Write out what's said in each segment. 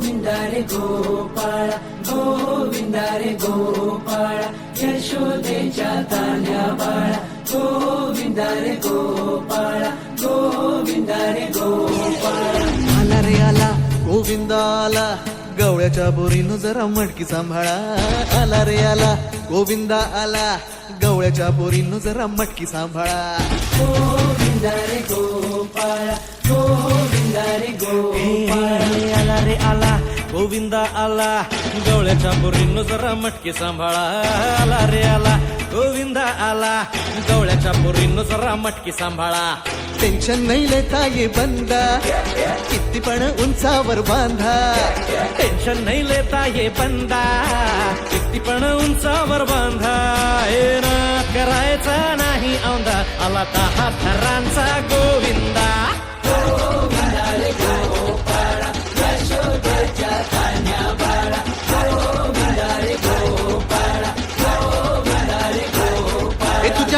गोविंदा रे गोपाळा गोविंदा रे गोपाळा यशोदेच्या तान्या बाळा गोविंदा रे गोपाळा गोविंदा रे गोपाळा. आला रे आला गोविंद आला गवळ्याच्या बोरीनं जरा मटकी सांभाळा. आला रे आला गोविंद आला गवळ्याच्या बोरीनं जरा मटकी सांभाळा. गोविंदा रे गोपाळा गोविंदा आला गवळ्याच्या बोरीनं जरा मटकी सांभाळा. आला रे आला गोविंदा आला गवळ्याच्या बोरीनं जरा मटकी सांभाळा. टेन्शन नाही लेता ये बंदा किती पण उंचावर बांधा. टेन्शन नाही लेता ये बंदा किती पण उंचावर बांधा. हे ना करायचा नाही औंदा आला दहा थरांचा गोविंदा.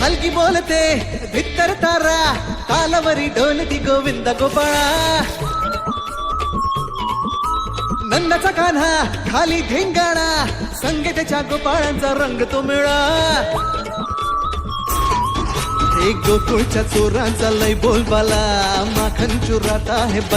हलगी हलकी बोलते भित्तर तारा तालावरी ढोलती गोविंद गोपाळा. नंदाचा कान्हा खाली धिंगाणा संगे त्याच्या गोपाळांचा रंग तो मिळा. एक गोकुळच्या चोरांचा लय बोलबाला माखन चुरात आहे बंद